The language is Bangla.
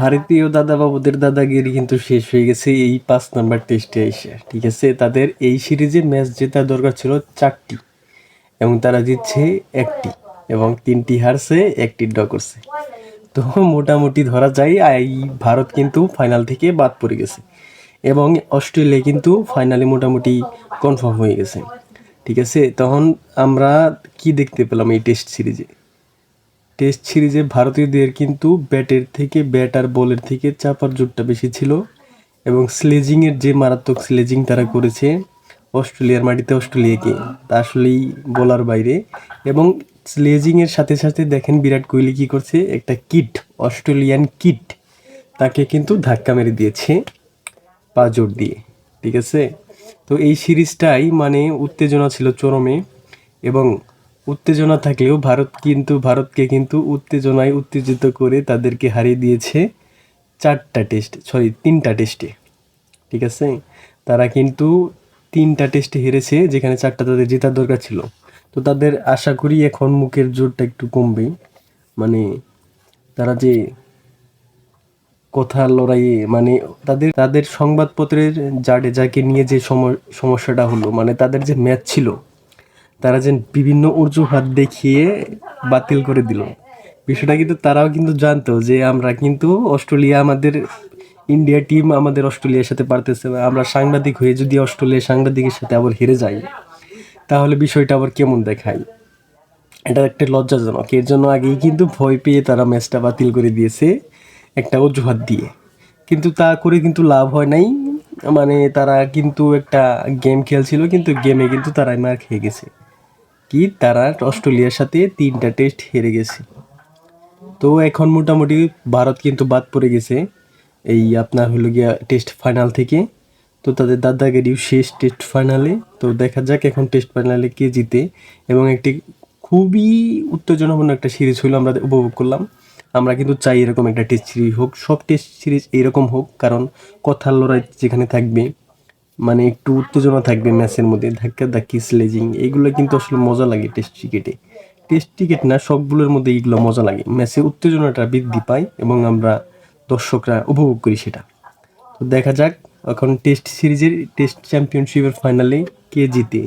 ভারতীয় দাদা বাবুদের দাদাগিরি কিন্তু শেষ হয়ে গেছে এই পাঁচ নাম্বার টেস্টে এসে, ঠিক আছে? তাদের এই সিরিজে ম্যাচ জেতার দরকার ছিল চারটি এবং তারা জিতছে একটি এবং তিনটি হারছে, একটি ড্র করছে। তো মোটামুটি ধরা যায়, এই ভারত কিন্তু ফাইনাল থেকে বাদ পড়ে গেছে এবং অস্ট্রেলিয়া কিন্তু ফাইনালে মোটামুটি কনফার্ম হয়ে গেছে, ঠিক আছে? তখন আমরা কি দেখতে পেলাম এই টেস্ট সিরিজে? টেস্ট সিরিজে ভারতীয়দের কিন্তু ব্যাটের থেকে, ব্যাট আর বলের থেকে চাপার জোরটা বেশি ছিল এবং স্লেজিংয়ের যে মারাত্মক স্লেজিং তারা করেছে অস্ট্রেলিয়ার মাটিতে অস্ট্রেলিয়াকে, তা আসলেই বলার বাইরে। এবং স্লেজিংয়ের সাথে সাথে দেখেন বিরাট কোহলি কী করছে, একটা কিট, অস্ট্রেলিয়ান কিট, তাকে কিন্তু ধাক্কা মেরে দিয়েছে পা জোর দিয়ে, ঠিক আছে? তো এই সিরিজটাই মানে উত্তেজনা ছিল চরমে এবং উত্তেজনা থাকলেও ভারত কিন্তু, ভারতকে কিন্তু উত্তেজনায় উত্তেজিত করে তাদেরকে হারিয়ে দিয়েছে চারটা টেস্ট সরি তিনটা টেস্টে। ঠিক আছে? তারা কিন্তু তিনটা টেস্টে হেরেছে, যেখানে চারটা তাদের জেতার দরকার ছিল। তো তাদের আশা করি এখন মুখের জোরটা একটু কমবে। মানে তারা যে কথার লড়াইয়ে মানে তাদের তাদের সংবাদপত্রের জাডেজাকে নিয়ে যে সম- সমস্যাটা হলো মানে তাদের যে ম্যাচ ছিল তারা যে বিভিন্ন অজুহাত দেখিয়ে বাতিল করে দিল। বিষয়টা কিন্তু তারাও কিন্তু জানতো যে আমরা কিন্তু অস্ট্রেলিয়া আমাদের ইন্ডিয়া টিম আমাদের অস্ট্রেলিয়ার সাথে পারতেছে না। আমরা সাংবাদিক হয়ে যদি অস্ট্রেলিয়া সাংবাদিকের সাথে আবার হেরে যাই, তাহলে বিষয়টা আবার কেমন দেখায়? এটা একটা লজ্জাজনক। এর জন্য আগেই কিন্তু ভয় পেয়ে তারা ম্যাচটা বাতিল করে দিয়েছে একটা অজুহাত দিয়ে। কিন্তু তা করে কিন্তু লাভ হয় নাই। মানে তারা কিন্তু একটা গেম খেলছিল, কিন্তু গেমে কিন্তু তারা মার খেয়ে গেছে। কি, তারা অস্ট্রেলিয়ার সাথে তিনটা টেস্ট হেরে গেছে। তো এখন মোটামুটি ভারত কিন্তু বাদ পড়ে গেছে। এই আপনার হলো গিয়া টেস্ট ফাইনাল থেকে। তো তাদের দাদাগিরিও শেষ টেস্ট ফাইনালে তো দেখা যাক এখন টেস্ট ফাইনালে কে জিতে। এবং একটি খুবই উত্তেজনাপূর্ণ একটা সিরিজ হলো আমরা উপভোগ করলাম। আমরা কিন্তু চাই এরকম একটা টেস্ট সিরিজ হোক। সব টেস্ট সিরিজ এরকম হোক, কারণ কথার লড়াই যেখানে থাকবে মানে একটু উত্তেজনা থাকবে ম্যাচের মধ্যে, ধাক্কা, ধাক্কি স্লেজিং এইগুলো কিন্তু আসলে মজা লাগে টেস্ট ক্রিকেটে টেস্ট ক্রিকেট না, সবগুলোর মধ্যে এইগুলো মজা লাগে। ম্যাচে উত্তেজনাটা বৃদ্ধি পায় এবং আমরা দর্শকরা উপভোগ করি সেটা। তো দেখা যাক, এখন টেস্ট সিরিজের টেস্ট চ্যাম্পিয়নশিপের ফাইনালে কে জিতে।